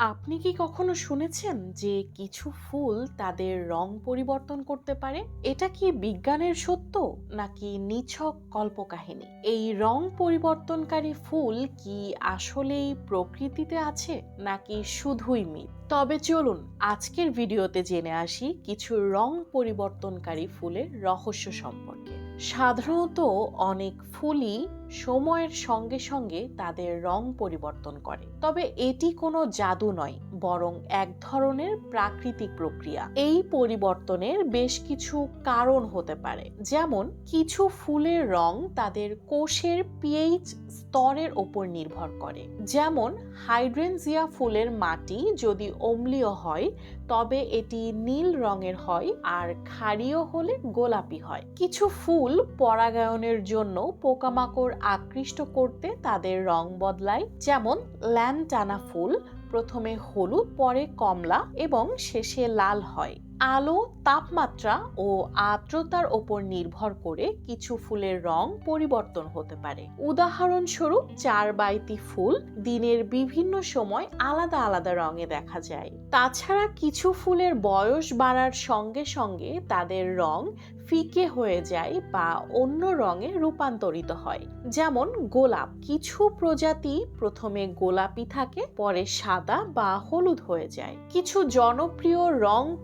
আপনি কি কখনো শুনেছেন যে কিছু ফুল তাদের রং পরিবর্তন করতে পারে? এটা কি বিজ্ঞানের সত্য নাকি নিছক কল্পকাহিনী? এই রং পরিবর্তনকারী ফুল কি আসলেই প্রকৃতিতে আছে নাকি শুধুই মিথ? তবে চলুন আজকের ভিডিওতে জেনে আসি কিছু রং পরিবর্তনকারী ফুলের রহস্য সম্পর্কে। সাধারণত অনেক ফুলই সময়ের সঙ্গে সঙ্গে তাদের রং পরিবর্তন করে। তবে এটি কোনো জাদু নয়। বরং এক ধরনের প্রাকৃতিক প্রক্রিয়া। এই পরিবর্তনের বেশ কিছু কারণ হতে পারে। যেমন, কিছু ফুলের রং তাদের কোষের পিএইচ স্তরের ওপর নির্ভর করে। যেমন, হাইড্রেনজিয়া ফুলের মাটি যদি অম্লীয় হয়, তবে এটি নীল রঙের হয় আর ক্ষারীয় হলে গোলাপি হয়। কিছু ফুল পরাগায়নের জন্য পোকামাকড় আকৃষ্ট করতে তাদের রং বদলায়। যেমন, ল্যান্টানা ফুল প্রথমে হলুদ পরে কমলা এবং শেষে লাল হয়। আলো, তাপমাত্রা ও আর্দ্রতার ওপর নির্ভর করে কিছু ফুলের রং পরিবর্তন হতে পারে। উদাহরণস্বরূপ চার বাইতি ফুল দিনের বিভিন্ন সময় আলাদা আলাদা রঙে দেখা যায়। তাছাড়া কিছু ফুলের বয়স বাড়ার সঙ্গে সঙ্গে তাদের রং ফিকে হয়ে যায় বা অন্য রঙে রূপান্তরিত হয়। যেমন গোলাপ। কিছু প্রজাতি প্রথমে গোলাপি থাকে, পরে সাদা বা হলুদ হয়ে যায়। কিছু জনপ্রিয় রং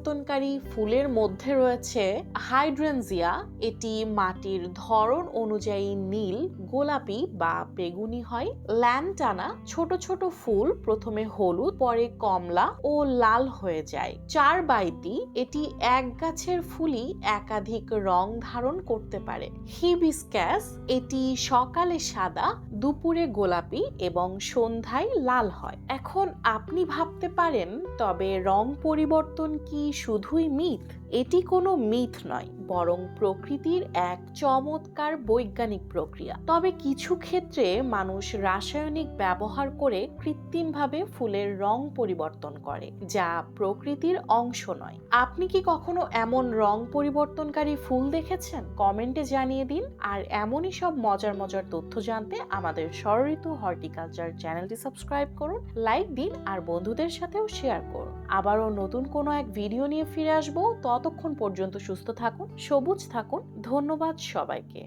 পরিবর্তনকারী ফুলের মধ্যে রয়েছে হাইড্রেনজিয়া। এটি মাটির ধরন অনুযায়ী নীল, গোলাপি বা বেগুনি হয়। ল্যান্টানা ছোট ছোট ফুল, প্রথমে হলুদ, পরে কমলা ও লাল হয়ে যায়। চার বাইতি এটি এক গাছের ফুলই একাধিক রং ধারণ করতে পারে। হিবিস্ক্যাস এটি সকালে সাদা, দুপুরে গোলাপি এবং সন্ধ্যায় লাল হয়। এখন আপনি ভাবতে পারেন, তবে রং পরিবর্তন কি শুধুই মিথ এটি কোনো মিথ নয়। বরং প্রকৃতির এক চমৎকার বৈজ্ঞানিক প্রক্রিয়া। তবে কিছু ক্ষেত্রে মানুষ রাসায়নিক ব্যবহার করে কৃত্রিমভাবে ফুলের রং পরিবর্তন করে, যা প্রকৃতির অংশ নয়। আপনি কি কখনো এমন রং পরিবর্তনকারী ফুল দেখেছেন? কমেন্টে জানিয়ে দিন, আর এমনই সব মজার মজার তথ্য জানতে আমাদের ষড়ঋতু হর্টিকালচার চ্যানেলটি সাবস্ক্রাইব করুন, লাইক দিন, আর বন্ধুদের সাথেও শেয়ার করুন। আবারও নতুন কোনো এক ভিডিও নিয়ে ফিরে আসব। ততক্ষণ পর্যন্ত সুস্থ থাকুন সবুজ থাকুন ধন্যবাদ সবাইকে।